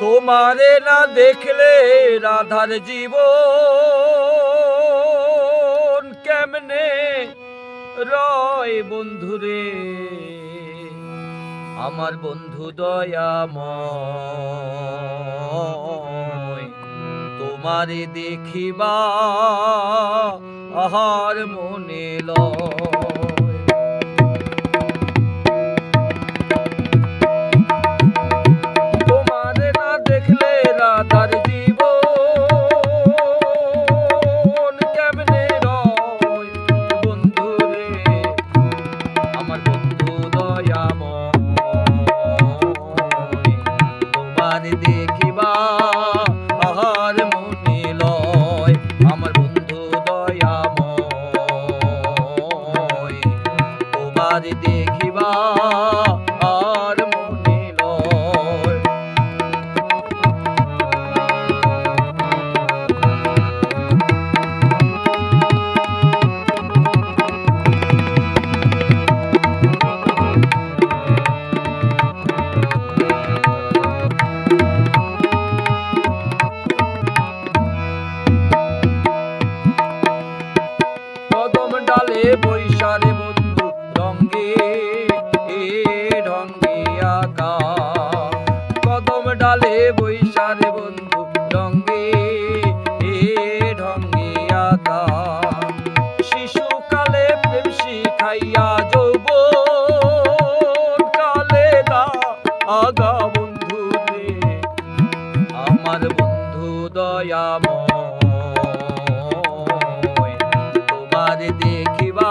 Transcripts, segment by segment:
তোমারে না দেখলে রাধার জীব কেমনে রয় বন্ধুরে? আমার বন্ধু দয়াময়, তোমারে দেখিবা আহার মনে লয়। কদম ডালে বৈশারে বন্ধু রঙ্গে এ ঢঙ্গে আকা। শিশুকালে প্রেম শিখাইয়া যৌব কালে দা আগা বন্ধু আমার বন্ধু দয়াময়, তোমার দেখিবা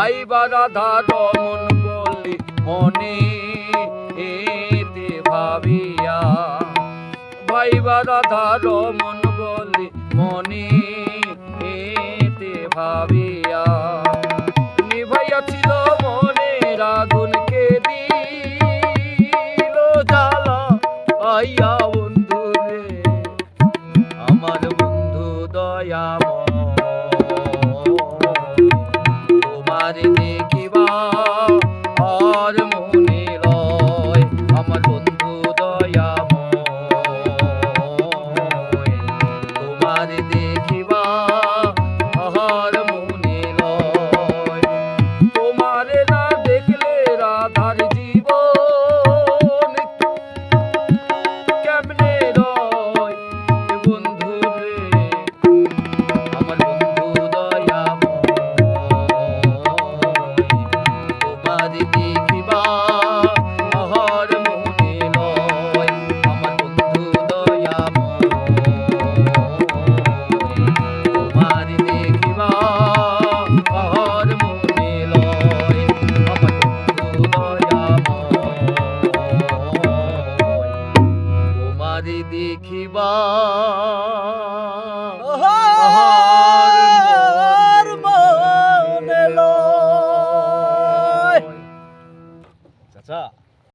ভাই বা রাধা রমন বলে, মনে এতে ভাবিয়া। ভাই বা রাধা রমন বলে, মনে এতে ভাবিয়া। নিভাইয়া ছিল মনে রাগুনকে দিল জ্বালা, আইয়া